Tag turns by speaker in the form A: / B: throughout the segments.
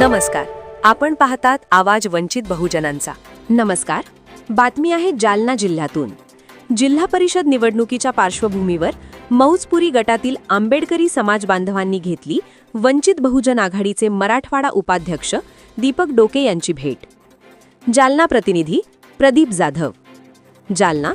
A: नमस्कार. आपण पाहतात आवाज वंचित बहुजनांचा. नमस्कार. बातमी आहे जालना जिल्ह्यातून. जिल्हा परिषद निवडणुकीच्या पार्श्वभूमीवर मौजपुरी गटातील आंबेडकरी समाज बांधवांनी घेतली वंचित बहुजन आघाडीचे मराठवाडा उपाध्यक्ष दीपक डोके यांची भेट. जालना प्रतिनिधी प्रदीप जाधव. जालना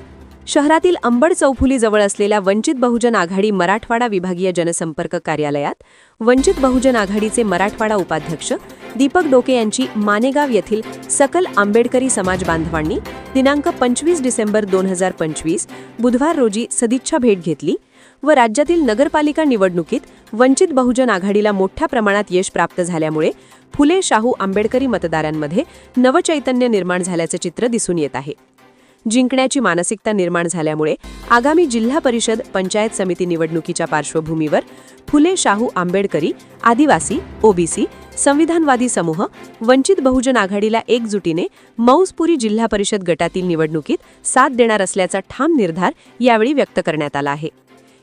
A: शहरातील अंबड चौफुलीजवळ असलेल्या वंचित बहुजन आघाडी मराठवाडा विभागीय जनसंपर्क कार्यालयात वंचित बहुजन आघाडीचे मराठवाडा उपाध्यक्ष दीपक डोके यांची मानेगाव येथील सकल आंबेडकरी समाज बांधवांनी दिनांक पंचवीस डिसेंबर दोन हजार पंचवीस बुधवार रोजी सदिच्छा भेट घेतली व राज्यातील नगरपालिका निवडणुकीत वंचित बहुजन आघाडीला मोठ्या प्रमाणात यश प्राप्त झाल्यामुळे फुले शाहू आंबेडकरी मतदारांमध्ये नवचैतन्य निर्माण झाल्याचे चित्र दिसून येत आहे. जिंकण्याची मानसिकता निर्माण झाल्यामुळे आगामी जिल्हा परिषद पंचायत समिती निवडणुकीच्या पार्श्वभूमीवर फुले शाहू आंबेडकरी आदिवासी ओबीसी संविधानवादी समूह वंचित बहुजन आघाडीला एकजुटीने मौजपुरी जिल्हा परिषद गटातील निवडणुकीत साथ देणार असल्याचा ठाम निर्धार यावेळी व्यक्त करण्यात आला आहे.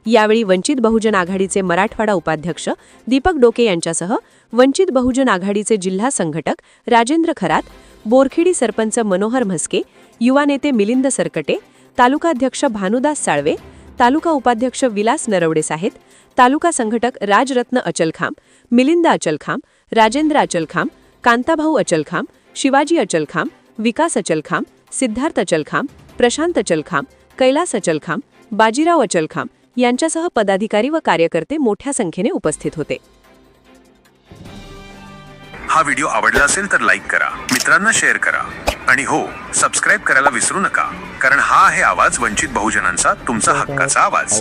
A: यावेळी वंचित बहुजन आघाडीचे मराठवाडा उपाध्यक्ष दीपक डोके यांच्यासह वंचित बहुजन आघाडीचे जिल्हा संघटक राजेंद्र खरात बोरखेडी सरपंच मनोहर म्हस्के युवा नेते मिलिंद सरकटे तालुकाध्यक्ष भानुदास साळवे तालुका उपाध्यक्ष विलास नरवडे साहेब तालुका संघटक राजरत्न अचलखांब मिलिंद अचलखांब राजेंद्र अचलखाम कांताभाऊ अचलखाम शिवाजी अचलखाम विकास अचलखाम सिद्धार्थ अचलखाम प्रशांत अचलखाम कैलास अचलखाम बाजीराव अचलखाम यांच्यासह पदाधिकारी व कार्यकर्ते मोठ्या संख्येने उपस्थित होते.
B: हा व्हिडिओ आवडला असेल तर लाईक करा मित्रांना शेअर करा आणि हो सबस्क्राईब करायला विसरू नका कारण हा आहे आवाज वंचित बहुजनांचा तुमचा हक्काचा आवाज.